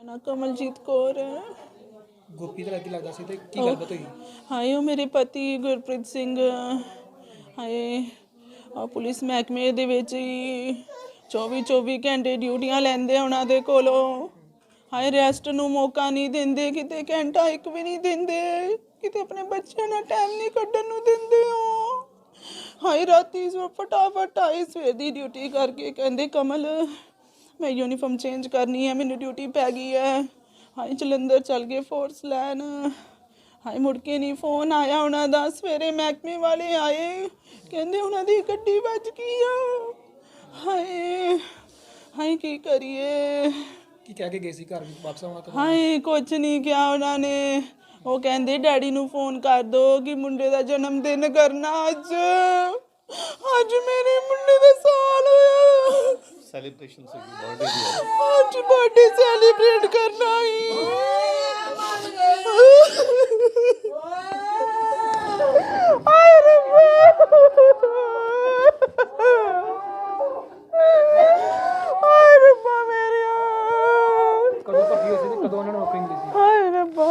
ਨਾ ਕਮਲਜੀਤ ਕੌਰ ਹੈ। ਗੋਪੀ ਦਾ ਕੀ ਲੱਗਦਾ ਸੀ ਤੇ ਕੀ ਗੱਲਬਾਤ ਹੋਈ? ਹਾਏ ਉਹ ਮੇਰੇ ਪਤੀ ਗੁਰਪ੍ਰੀਤ ਸਿੰਘ ਹਾਏ ਆ ਪੁਲਿਸ ਮਹਿਕਮੇ ਦੇ ਵਿੱਚ ਹੀ 24 24 ਘੰਟੇ ਡਿਊਟੀਆਂ ਲੈਂਦੇ ਆ ਉਹਨਾਂ ਦੇ ਕੋਲੋਂ। ਹਾਏ ਰੈਸਟ ਨੂੰ ਮੌਕਾ ਨਹੀਂ ਦਿੰਦੇ ਕਿਤੇ ਘੰਟਾ ਇੱਕ ਵੀ ਨਹੀਂ ਦਿੰਦੇ ਕਿਤੇ ਆਪਣੇ ਬੱਚਿਆਂ ਨਾਲ ਟਾਈਮ ਨਹੀਂ ਕੱਢਣ ਨੂੰ ਦਿੰਦੇ ਹੋ ਹਾਏ ਰਾਤੀ ਸੋ ਫਟਾਫਟ ਆਏ ਸਵੇਰ ਦੀ ਡਿਊਟੀ ਕਰਕੇ ਕਹਿੰਦੇ ਕਮਲ ਮੈਂ ਯੂਨੀਫਾਰਮ ਚੇਂਜ ਕਰਨੀ ਹੈ ਮੈਨੂੰ ਡਿਊਟੀ ਪੈ ਗਈ ਹੈ। ਹਾਏ ਜਲੰਧਰ ਚੱਲ ਗਏ ਫੋਰਸ ਲੈਣ। ਹਾਏ ਮੁੜ ਕੇ ਨਹੀਂ ਫੋਨ ਆਇਆ ਉਹਨਾਂ ਦਾ ਸਵੇਰੇ ਮਹਿਕਮੇ ਵਾਲੇ ਆਏ ਕਹਿੰਦੇ ਉਹਨਾਂ ਦੀ ਗੱਡੀ ਵੱਜ ਗਈ ਆ। ਹਾਏ ਹਾਏ ਕੀ ਕਰੀਏ? ਕੀ ਕਹਿ ਕੇ ਗਏ ਸੀ ਘਰ ਵਾਪਸ ਆਉਣਾ ਕਦੋਂ ਹਾਏ ਕੁਝ ਨਹੀਂ ਕਿਹਾ ਉਹਨਾਂ ਨੇ। ਉਹ ਕਹਿੰਦੇ ਡੈਡੀ ਨੂੰ ਫੋਨ ਕਰ ਦੋ ਕਿ ਮੁੰਡੇ ਦਾ ਜਨਮ ਦਿਨ ਕਰਨਾ ਅੱਜ। ਅੱਜ ਮੇਰੇ ਮੁੰਡੇ ਦਾ ਸਾਲ ਹੋਇਆ। ਸੈਲੀਬ੍ਰੇਸ਼ਨ ਸੀਗੀ ਬਰਥਡੇ ਦੀ ਅੱਜ ਬਰਥਡੇ ਸੈਲੀਬ੍ਰੇਟ ਕਰਨਾ ਹੀ ਆਏ ਰੱਬਾ ਆਏ ਰੱਬਾ ਮੇਰਿਆ ਕਦੋਂ ਭਰਤੀ ਹੋਈ ਸੀ ਤੇ ਕਦੋਂ ਉਹਨਾਂ ਨੂੰ ਨੌਕਰੀ ਮਿਲੀ ਸੀ ਹਾਏ ਰੱਬਾ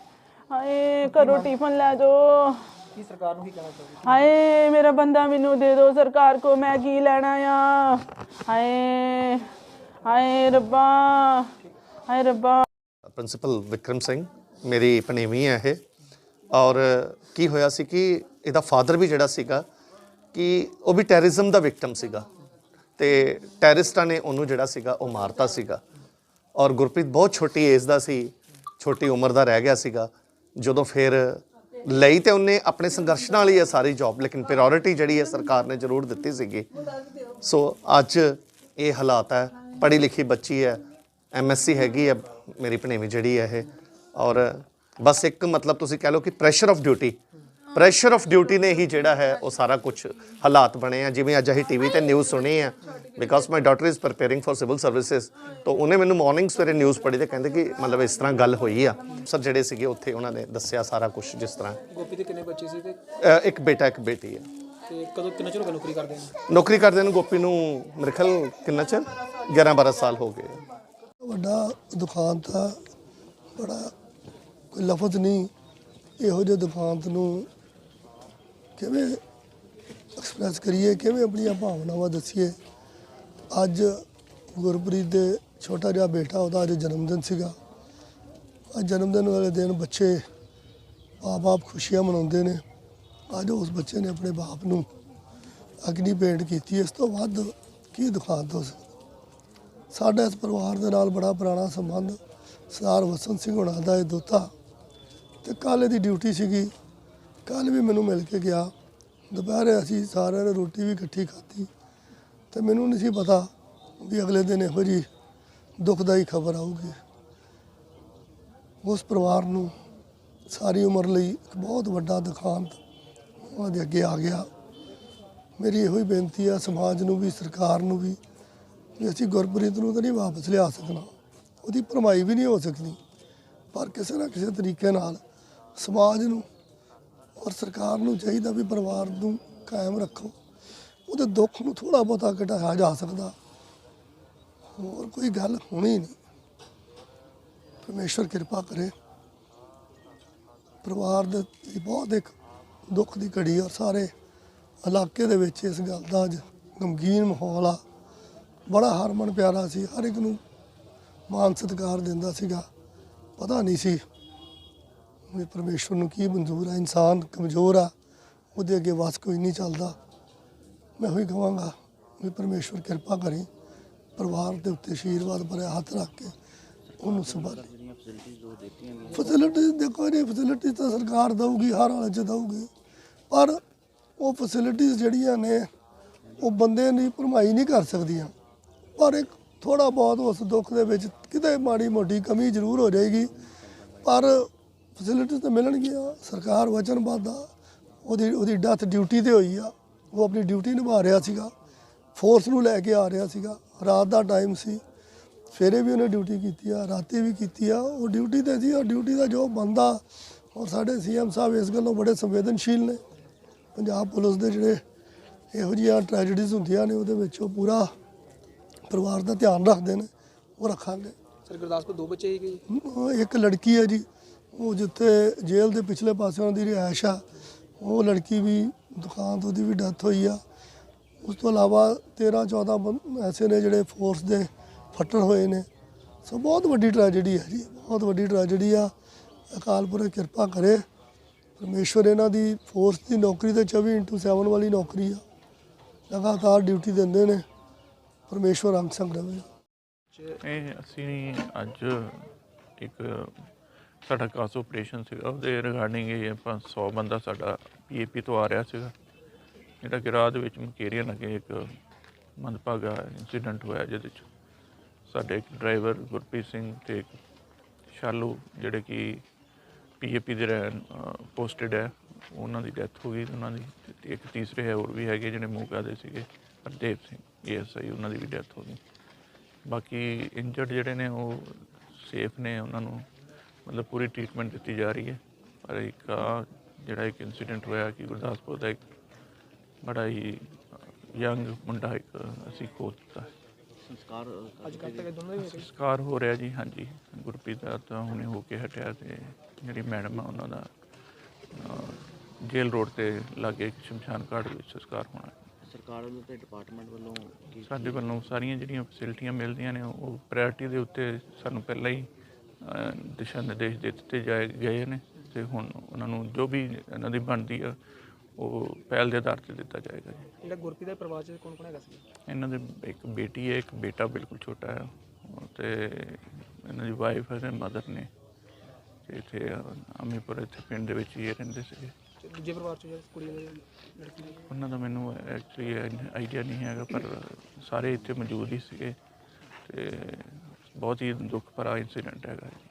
ਹਾਏ ਘਰੋਂ ਟਿਫਨ ਲੈ ਜਾਓ। ਕੀ ਸਰਕਾਰ ਨੂੰ ਕੀ ਕਹਿਣਾ ਚਾਹੁੰਦੇ ਹਾਏ ਮੇਰਾ ਬੰਦਾ ਮੈਨੂੰ ਦੇ ਦਿਓ ਸਰਕਾਰ ਕੋ ਮੈਂ ਕੀ ਲੈਣਾ ਆ? ਹਾਏ ਹਾਏ ਰੱਬਾ ਹਾਏ ਰੱਬਾ। ਪ੍ਰਿੰਸੀਪਲ ਵਿਕਰਮ ਸਿੰਘ ਮੇਰੀ ਪਨੇਵੀ ਹੈ ਇਹ। ਔਰ ਕੀ ਹੋਇਆ ਸੀ ਕਿ ਇਹਦਾ ਫਾਦਰ ਵੀ ਜਿਹੜਾ ਸੀਗਾ ਕਿ ਉਹ ਵੀ ਟੈਰਰਿਜ਼ਮ ਦਾ ਵਿਕਟਮ ਸੀਗਾ। ਤੇ ਟੈਰਰਿਸਟਾਂ ਨੇ ਉਹਨੂੰ ਜਿਹੜਾ ਸੀਗਾ ਉਹ ਮਾਰਤਾ ਸੀਗਾ। ਔਰ ਗੁਰਪ੍ਰੀਤ ਬਹੁਤ ਛੋਟੀ ਏਜ ਦਾ ਸੀ ਛੋਟੀ ਉਮਰ ਦਾ ਰਹਿ ਗਿਆ ਸੀਗਾ। ਜਦੋਂ ਫਿਰ ਲਈ ਤੇ ਉਹਨੇ ਆਪਣੇ ਸੰਘਰਸ਼ ਨਾਲ ਹੀ ਹੈ ਸਾਰੀ ਜੌਬ ਲੇਕਿਨ ਪ੍ਰਾਇੋਰਟੀ ਜਿਹੜੀ ਹੈ ਸਰਕਾਰ ਨੇ ਜ਼ਰੂਰ ਦਿੱਤੀ ਸੀਗੀ। ਸੋ ਅੱਜ ਇਹ ਹਾਲਾਤ ਹੈ ਪੜ੍ਹੀ ਲਿਖੀ ਬੱਚੀ ਹੈ ਐਮਐਸਸੀ ਹੈਗੀ ਹੈ ਮੇਰੀ ਭਣੇਵੀਂ ਜਿਹੜੀ ਹੈ ਇਹ। ਔਰ ਬਸ ਇੱਕ ਮਤਲਬ ਤੁਸੀਂ ਕਹਿ ਲਓ ਕਿ pressure of duty pressure of duty ਨੇ ਹੀ ਜਿਹੜਾ ਹੈ ਉਹ ਸਾਰਾ ਕੁਝ ਹਾਲਾਤ ਬਣੇ ਆ। ਜਿਵੇਂ ਅੱਜ ਅਸੀਂ ਟੀਵੀ ਤੇ ਨਿਊਜ਼ ਸੁਣੀ ਆ। Because my daughter is preparing for civil services ਤਾਂ ਉਹਨੇ ਮੈਨੂੰ ਮਾਰਨਿੰਗ ਸਵੇਰੇ ਨਿਊਜ਼ ਪੜ੍ਹੀ ਤੇ ਕਹਿੰਦੇ ਕਿ ਮਤਲਬ ਇਸ ਤਰ੍ਹਾਂ ਗੱਲ ਹੋਈ ਆ। ਸਰ ਜਿਹੜੇ ਸੀਗੇ ਉੱਥੇ ਉਹਨਾਂ ਨੇ ਦੱਸਿਆ ਸਾਰਾ ਕੁਝ ਜਿਸ ਤਰ੍ਹਾਂ। ਗੋਪੀ ਦੇ ਕਿੰਨੇ ਬੱਚੇ ਸੀ ਤੇ ਅ, ਇੱਕ ਬੇਟਾ ਇੱਕ ਬੇਟੀ ਹੈ ਤੇ ਕਦੋਂ ਕਿੰਨਾ ਚਿਰ ਹੋ ਗਿਆ ਨੌਕਰੀ ਕਰਦੇ ਨੇ? ਨੌਕਰੀ ਕਰਦੇ ਨੂੰ ਗੋਪੀ ਨੂੰ ਮੇਰੇ ਖਿਆਲ ਕਿੰਨਾ ਚਿਰ? 11 12 ਸਾਲ ਹੋ ਗਏ। ਵੱਡਾ ਦੁਕਾਨ ਤਾਂ ਬੜਾ ਕੋਈ ਲਫ਼ਜ਼ ਨਹੀਂ। ਇਹੋ ਜਿਹੇ ਦੁਕਾਨ ਨੂੰ ਕਿਵੇਂ ਐਕਸਪ੍ਰੈਸ ਕਰੀਏ, ਕਿਵੇਂ ਆਪਣੀਆਂ ਭਾਵਨਾਵਾਂ ਦੱਸੀਏ? ਅੱਜ ਗੁਰਪ੍ਰੀਤ ਦੇ ਛੋਟਾ ਜਿਹਾ ਬੇਟਾ, ਉਹਦਾ ਅੱਜ ਜਨਮ ਦਿਨ ਸੀਗਾ। ਅੱਜ ਜਨਮ ਦਿਨ ਵਾਲੇ ਦਿਨ ਬੱਚੇ ਆਪ-ਆਪ ਖੁਸ਼ੀਆਂ ਮਨਾਉਂਦੇ ਨੇ। ਅੱਜ ਉਸ ਬੱਚੇ ਨੇ ਆਪਣੇ ਬਾਪ ਨੂੰ ਅਗਨੀ ਭੇਂਟ ਕੀਤੀ। ਇਸ ਤੋਂ ਵੱਧ ਕੀ ਦੁਕਾਨ ਤੋਂ ਸਾਡਾ ਇਸ ਪਰਿਵਾਰ ਦੇ ਨਾਲ ਬੜਾ ਪੁਰਾਣਾ ਸੰਬੰਧ। ਸਰਦਾਰ ਵਸੰਤ ਸਿੰਘ ਹੋਣਾ ਦਾ ਇਹ ਦੋਤਾ। ਤੇ ਕੱਲ੍ਹ ਦੀ ਡਿਊਟੀ ਸੀਗੀ। ਕੱਲ ਵੀ ਮੈਨੂੰ ਮਿਲ ਕੇ ਗਿਆ। ਦੁਪਹਿਰੇ ਅਸੀਂ ਸਾਰਿਆਂ ਨੇ ਰੋਟੀ ਵੀ ਇਕੱਠੀ ਖਾਧੀ ਤੇ ਮੈਨੂੰ ਨਹੀਂ ਸੀ ਪਤਾ ਵੀ ਅਗਲੇ ਦਿਨ ਇਹੋ ਜੀ ਦੁਖਦਾਈ ਖਬਰ ਆਊਗੀ। ਉਸ ਪਰਿਵਾਰ ਨੂੰ ਸਾਰੀ ਉਮਰ ਲਈ ਇੱਕ ਬਹੁਤ ਵੱਡਾ ਦੁਖਾਂਤ ਉਹਨਾਂ ਦੇ ਅੱਗੇ ਆ ਗਿਆ। ਮੇਰੀ ਇਹੋ ਹੀ ਬੇਨਤੀ ਆ, ਸਮਾਜ ਨੂੰ ਵੀ, ਸਰਕਾਰ ਨੂੰ ਵੀ ਵੀ ਅਸੀਂ ਗੁਰਪ੍ਰੀਤ ਨੂੰ ਤਾਂ ਨਹੀਂ ਵਾਪਸ ਲਿਆ ਸਕਣਾ। ਉਹਦੀ ਭਰਮਾਈ ਵੀ ਨਹੀਂ ਹੋ ਸਕਦੀ। ਪਰ ਕਿਸੇ ਨਾ ਕਿਸੇ ਤਰੀਕੇ ਨਾਲ ਸਮਾਜ ਨੂੰ ਔਰ ਸਰਕਾਰ ਨੂੰ ਚਾਹੀਦਾ ਵੀ ਪਰਿਵਾਰ ਨੂੰ ਕਾਇਮ ਰੱਖੋ। ਉਹਦੇ ਦੁੱਖ ਨੂੰ ਥੋੜਾ ਬਹੁਤਾ ਘਟਾਇਆ ਜਾ ਸਕਦਾ। ਹੋਰ ਕੋਈ ਗੱਲ ਹੋਣੀ ਨਹੀਂ। ਪਰਮੇਸ਼ਵਰ ਕਿਰਪਾ ਕਰੇ। ਪਰਿਵਾਰ ਦੇ ਬਹੁਤ ਇੱਕ ਦੁੱਖ ਦੀ ਘੜੀ ਔਰ ਸਾਰੇ ਇਲਾਕੇ ਦੇ ਵਿੱਚ ਇਸ ਗੱਲ ਦਾ ਅੱਜ ਗਮਗੀਨ ਮਾਹੌਲ ਆ। ਬੜਾ ਹਰਮਨ ਪਿਆਰਾ ਸੀ। ਹਰ ਇੱਕ ਨੂੰ ਮਾਨ ਸਤਿਕਾਰ ਦਿੰਦਾ ਸੀਗਾ। ਪਤਾ ਨਹੀਂ ਸੀ ਵੀ ਪਰਮੇਸ਼ਵਰ ਨੂੰ ਕੀ ਮਨਜ਼ੂਰ ਆ, ਇਨਸਾਨ ਕਮਜ਼ੋਰ ਆ, ਉਹਦੇ ਅੱਗੇ ਵਸ ਕੋਈ ਨਹੀਂ ਚੱਲਦਾ। ਮੈਂ ਉਹੀ ਕਹਾਂਗਾ ਵੀ ਪਰਮੇਸ਼ਵਰ ਕਿਰਪਾ ਕਰੇ, ਪਰਿਵਾਰ ਦੇ ਉੱਤੇ ਆਸ਼ੀਰਵਾਦ ਭਰਿਆ ਹੱਥ ਰੱਖ ਕੇ ਉਹਨੂੰ ਸੰਭਾਲੇ। ਫੈਸਿਲਿਟੀਜ਼ ਦੇਖੋ ਇਹ ਫੈਸਿਲਿਟੀ ਤਾਂ ਸਰਕਾਰ ਦਊਗੀ, ਹਰ ਹਾਲਤ 'ਚ ਦਊਗੀ, ਪਰ ਉਹ ਫੈਸਿਲਿਟੀਜ਼ ਜਿਹੜੀਆਂ ਨੇ, ਉਹ ਬੰਦੇ ਦੀ ਭਰਮਾਈ ਨਹੀਂ ਕਰ ਸਕਦੀਆਂ। ਪਰ ਇੱਕ ਥੋੜਾ ਬਹੁਤ ਉਸ ਦੁੱਖ ਦੇ ਵਿੱਚ ਕਿਤੇ ਮਾੜੀ ਮੋਟੀ ਕਮੀ ਜ਼ਰੂਰ ਹੋ ਜਾਏਗੀ, ਪਰ ਫੈਸਿਲਿਟੀਜ਼ ਤਾਂ ਮਿਲਣਗੀਆਂ ਸਰਕਾਰ ਵਚਨਬੱਧ ਆ ਉਹਦੀ ਉਹਦੀ ਡੈਥ ਡਿਊਟੀ ਤੇ ਹੋਈ ਆ ਉਹ ਆਪਣੀ ਡਿਊਟੀ ਨਿਭਾ ਰਿਹਾ ਸੀਗਾ ਫੋਰਸ ਨੂੰ ਲੈ ਕੇ ਆ ਰਿਹਾ ਸੀਗਾ ਰਾਤ ਦਾ ਟਾਈਮ ਸੀ ਸਵੇਰੇ ਵੀ ਉਹਨੇ ਡਿਊਟੀ ਕੀਤੀ ਆ ਰਾਤੀ ਵੀ ਕੀਤੀ ਆ ਉਹ ਡਿਊਟੀ ਤੇ ਸੀ ਉਹ ਡਿਊਟੀ ਦਾ ਜੋ ਬੰਦਾ ਔਰ ਸਾਡੇ ਸੀਐਮ ਸਾਹਿਬ ਇਸ ਗੱਲੋਂ ਬੜੇ ਸੰਵੇਦਨਸ਼ੀਲ ਨੇ ਪੰਜਾਬ ਪੁਲਿਸ ਦੇ ਜਿਹੜੇ ਇਹੋ ਜਿਹੀਆਂ ਟ੍ਰੈਜਡੀਜ਼ ਹੁੰਦੀਆਂ ਨੇ ਉਹਦੇ ਵਿੱਚ ਉਹ ਪੂਰਾ ਪਰਿਵਾਰ ਦਾ ਧਿਆਨ ਰੱਖਦੇ ਨੇ ਉਹ ਰੱਖਾਂਗੇ। ਸਰ ਗੁਰਦਾਸਪੁਰ ਦੋ ਬੱਚੇ ਹੀ ਗਏ? ਇੱਕ ਲੜਕੀ ਹੈ ਜੀ ਉਹ ਜਿੱਥੇ ਜੇਲ੍ਹ ਦੇ ਪਿਛਲੇ ਪਾਸੇ ਉਹਨਾਂ ਦੀ ਰਿਹਾਇਸ਼ ਆ, ਉਹ ਲੜਕੀ ਵੀ ਦੁਕਾਨ ਤੋਂ ਉਹਦੀ ਵੀ ਡੈਥ ਹੋਈ ਆ। ਉਸ ਤੋਂ ਇਲਾਵਾ 13 14 ਐਸੇ ਨੇ ਜਿਹੜੇ ਫੋਰਸ ਦੇ ਫੱਟੜ ਹੋਏ ਨੇ। ਸੋ ਬਹੁਤ ਵੱਡੀ ਟ੍ਰੈਜੇਡੀ ਹੈ ਜੀ, ਬਹੁਤ ਵੱਡੀ ਟ੍ਰੈਜੇਡੀ ਆ। ਅਕਾਲ ਪੁਰਖ ਕਿਰਪਾ ਕਰੇ। ਪਰਮੇਸ਼ਵਰ ਇਹਨਾਂ ਦੀ ਫੋਰਸ ਦੀ ਨੌਕਰੀ ਤੇ 24/7 ਵਾਲੀ ਨੌਕਰੀ ਆ। ਲਗਾਤਾਰ ਡਿਊਟੀ ਦਿੰਦੇ ਨੇ। ਪਰਮੇਸ਼ਵਰ ਅੰਗ ਸੰਗ ਰਵੇ। ਇਹ ਅਸੀਂ ਅੱਜ ਇੱਕ ਸਾਡਾ ਕਾਸ ਆਪਰੇਸ਼ਨ ਸੀਗਾ। ਉਹਦੇ ਰਿਗਾਰਡਿੰਗ ਇਹ ਆਪਾਂ 100 ਬੰਦਾ ਸਾਡਾ ਪੀਏਪੀ ਤੋਂ ਆ ਰਿਹਾ ਸੀਗਾ। ਜਿਹੜਾ ਕਿ ਰਾਹ ਦੇ ਵਿੱਚ ਮਕੇਰੀਆਂ ਲੱਗੇ, ਇੱਕ ਮੰਦਭਾਗਾ ਇਨਸੀਡੈਂਟ ਹੋਇਆ ਜਿਹਦੇ ਚ। ਸਾਡੇ ਇੱਕ ਡਰਾਈਵਰ ਗੁਰਪ੍ਰੀਤ ਸਿੰਘ ਤੇ ਇੱਕ ਸ਼ਾਲੂ ਜਿਹੜੇ ਕਿ ਪੀਏਪੀ ਦੇ ਰਹਿਣ ਪੋਸਟਡ ਹੈ। ਉਹਨਾਂ ਦੀ ਡੈਥ ਹੋ ਗਈ, ਉਹਨਾਂ ਦੀ ਤੇ ਇੱਕ ਤੀਸਰੇ ਹੈ ਹੋਰ ਵੀ ਹੈਗੇ ਜਿਹੜੇ ਮੂਕਾ ਦੇ ਸੀਗੇ, ਹਰਦੇਵ ਸਿੰਘ ਏਐਸਆਈ ਉਹਨਾਂ ਦੀ ਵੀ ਡੈਥ ਹੋ ਗਈ। ਬਾਕੀ ਇੰਜਰਡ ਜਿਹੜੇ ਨੇ ਉਹ ਸੇਫ ਨੇ, ਉਹਨਾਂ ਨੂੰ ਮਤਲਬ ਪੂਰੀ ਟ੍ਰੀਟਮੈਂਟ ਦਿੱਤੀ ਜਾ ਰਹੀ ਹੈ। ਪਰ ਇੱਕ ਆਹ ਜਿਹੜਾ ਇੱਕ ਇਨਸੀਡੈਂਟ ਹੋਇਆ ਕਿ ਗੁਰਦਾਸਪੁਰ ਦਾ ਇੱਕ ਬੜਾ ਹੀ ਯੰਗ ਮੁੰਡਾ ਇੱਕ ਅਸੀਂ ਖੋ ਦਿੱਤਾ। ਹੈ ਅੱਜ ਕੱਲ੍ਹ ਤੱਕ ਇਹ ਦੋਨੋਂ ਹੀ ਹੋ ਗਏ ਸੰਸਕਾਰ ਹੋ ਰਿਹਾ ਜੀ ਹਾਂਜੀ। ਗੁਰਪ੍ਰੀਤ ਦਾ ਤਾਂ ਹੁਣੇ ਹੋ ਕੇ ਹਟਿਆ ਤੇ ਜਿਹੜੀ ਮੈਡਮ ਆ ਉਹਨਾਂ ਦਾ ਅਹ, ਜੇਲ੍ਹ ਰੋਡ ਤੇ ਲਾਗੇ ਇੱਕ ਸ਼ਮਸ਼ਾਨ ਘਾਟ ਵਿੱਚ ਸੰਸਕਾਰ ਹੋਣਾ। ਹੈ ਸਰਕਾਰ ਵੱਲੋਂ ਤੇ ਡਿਪਾਰਟਮੈਂਟ ਵੱਲੋਂ ਕੀ ਸਾਡੇ ਵੱਲੋਂ ਸਾਰੀਆਂ ਜਿਹੜੀਆਂ ਫੈਸਿਲਿਟੀਆਂ ਮਿਲਦੀਆਂ ਨੇ ਉਹ ਪ੍ਰਾਇੋਰਟੀ ਦੇ ਉੱਤੇ ਸਾਨੂੰ ਪਹਿਲਾਂ ਹੀ ਦਿਸ਼ਾ ਨਿਰਦੇਸ਼ ਦੇ ਦਿੱਤੇ ਜਾਏ ਗਏ ਨੇ ਤੇ ਹੁਣ ਉਹਨਾਂ ਨੂੰ ਜੋ ਵੀ ਇਹਨਾਂ ਦੀ ਬਣਦੀ ਆ ਉਹ ਪਹਿਲ ਦੇ ਆਧਾਰ ਤੇ ਦਿੱਤਾ ਜਾਏਗਾ ਜੀ। ਜਿਹੜਾ ਗੁਰਪ੍ਰੀਤ ਦੇ ਪਰਿਵਾਰ ਚ ਕੌਣ ਕੌਣ ਹੈਗਾ ਸੀ? ਇਹਨਾਂ ਦੇ ਇੱਕ ਬੇਟੀ ਹੈ ਇੱਕ ਬੇਟਾ ਬਿਲਕੁਲ ਛੋਟਾ ਹੈ। ਤੇ ਇਹਨਾਂ ਦੀ ਵਾਈਫ ਹੈ ਤੇ ਮਦਰ ਨੇ। ਤੇ ਇੱਥੇ ਅਮੀਪੁਰ ਇੱਥੇ ਪਿੰਡ ਦੇ ਵਿੱਚ ਹੀ ਰਹਿੰਦੇ ਸੀਗੇ। ਤੇ ਦੂਜੇ ਪਰਿਵਾਰ ਚ ਜਿਹੜਾ ਕੁੜੀ ਦੇ ਲੜਕੀ ਦੇ? ਉਹਨਾਂ ਦਾ ਮੈਨੂੰ ਐਕਚੁਅਲੀ ਆਈਡੀਆ ਨਹੀਂ ਹੈਗਾ ਪਰ ਸਾਰੇ ਇੱਥੇ ਮੌਜੂਦ ਹੀ ਸੀਗੇ। ਤੇ ਬਹੁਤ ਹੀ ਦੁੱਖ ਭਰਾ ਇਨਸੀਡੈਂਟ ਹੈਗਾ